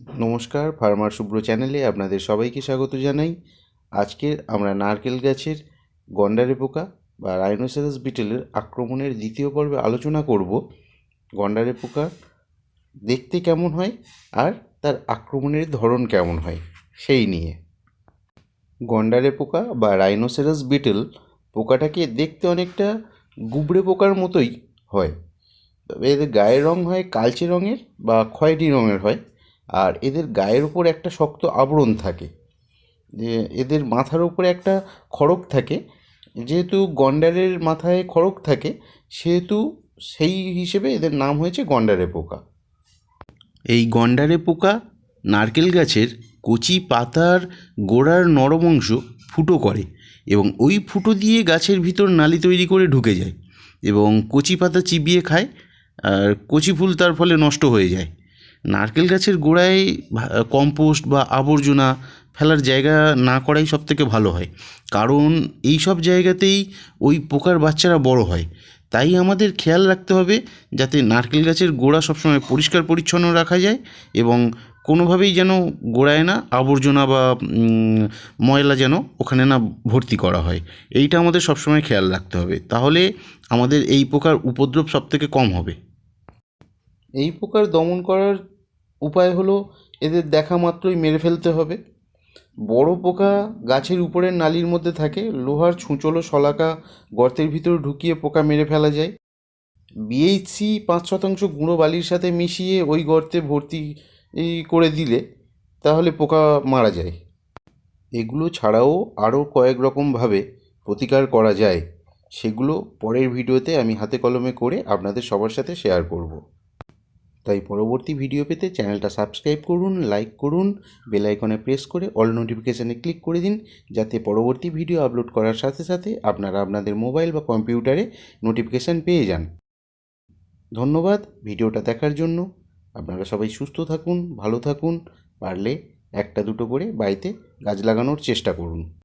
নমস্কার, ফার্মার শুভ্র চ্যানেলে আপনাদের সবাইকে স্বাগত জানাই। আজকে আমরা নারকেল গাছের গন্ডারে পোকা বা রাইনোসেরাস বিটেলের আক্রমণের দ্বিতীয় পর্বে আলোচনা করব। গন্ডারে পোকা দেখতে কেমন হয় আর তার আক্রমণের ধরন কেমন হয়, সেই নিয়ে। গন্ডারে পোকা বা রাইনোসেরাস বিটেল পোকাটাকে দেখতে অনেকটা গুবড়ে পোকার মতোই হয়। তবে এদের গায়ের রং হয় কালচে রঙের বা খয়েরি রঙের হয়। আর এদের গায়ের উপর একটা শক্ত আবরণ থাকে। এদের মাথার উপরে একটা খড়ক থাকে। যেহেতু গন্ডারের মাথায় খড়ক থাকে, সেহেতু সেই হিসেবে এদের নাম হয়েছে গন্ডারে পোকা। এই গন্ডারে পোকা নারকেল গাছের কচি পাতার গোড়ার নরম অংশ ফুটো করে এবং ওই ফুটো দিয়ে গাছের ভিতর নালি তৈরি করে ঢুকে যায় এবং কচি পাতা চিবিয়ে খায়, আর কচি ফুল তার ফলে নষ্ট হয়ে যায়। নারকেল গাছের গোড়ায় কম্পোস্ট বা আবর্জনা ফেলার জায়গা না করাই সব থেকে ভালো হয়। কারণ এই সব জায়গাতেই ওই পোকার বাচ্চারা বড় হয়। তাই আমাদের খেয়াল রাখতে হবে যাতে নারকেল গাছের গোড়া সবসময় পরিষ্কার পরিচ্ছন্ন রাখা যায় এবং কোনোভাবেই যেন গোড়ায় না আবর্জনা বা ময়লা যেন ওখানে না ভর্তি করা হয়। এইটা আমাদের সবসময় খেয়াল রাখতে হবে। তাহলে আমাদের এই পোকার উপদ্রব সব থেকে কম হবে। এই পোকার দমন করার উপায় হলো এদের দেখা মাত্রই মেরে ফেলতে হবে। বড় পোকা গাছের উপরের নালির মধ্যে থাকে, লোহার ছুঁচলো শলাকা গর্তের ভিতর ঢুকিয়ে পোকা মেরে ফেলা যায়। বিএইচসি পাঁচ শতাংশ গুঁড়ো বালির সাথে মিশিয়ে ওই গর্তে ভর্তি করে দিলে তাহলে পোকা মারা যায়। এগুলো ছাড়াও আরও কয়েক রকমভাবে প্রতিকার করা যায়। সেগুলো পরের ভিডিওতে আমি হাতে কলমে করে আপনাদের সবার সাথে শেয়ার করব। তাই পরবর্তী ভিডিও পেতে চ্যানেলটা সাবস্ক্রাইব করুন লাইক করুন বেল আইকনে প্রেস করে অল নোটিফিকেশানে ক্লিক করে দিন, যাতে পরবর্তী ভিডিও আপলোড করার সাথে সাথে আপনারা আপনাদের মোবাইল বা কম্পিউটারে নোটিফিকেশান পেয়ে যান। ধন্যবাদ ভিডিওটা দেখার জন্য। আপনারা সবাই সুস্থ থাকুন, ভালো থাকুন, পারলে একটা দুটো করে বাড়িতে গাছ লাগানোর চেষ্টা করুন।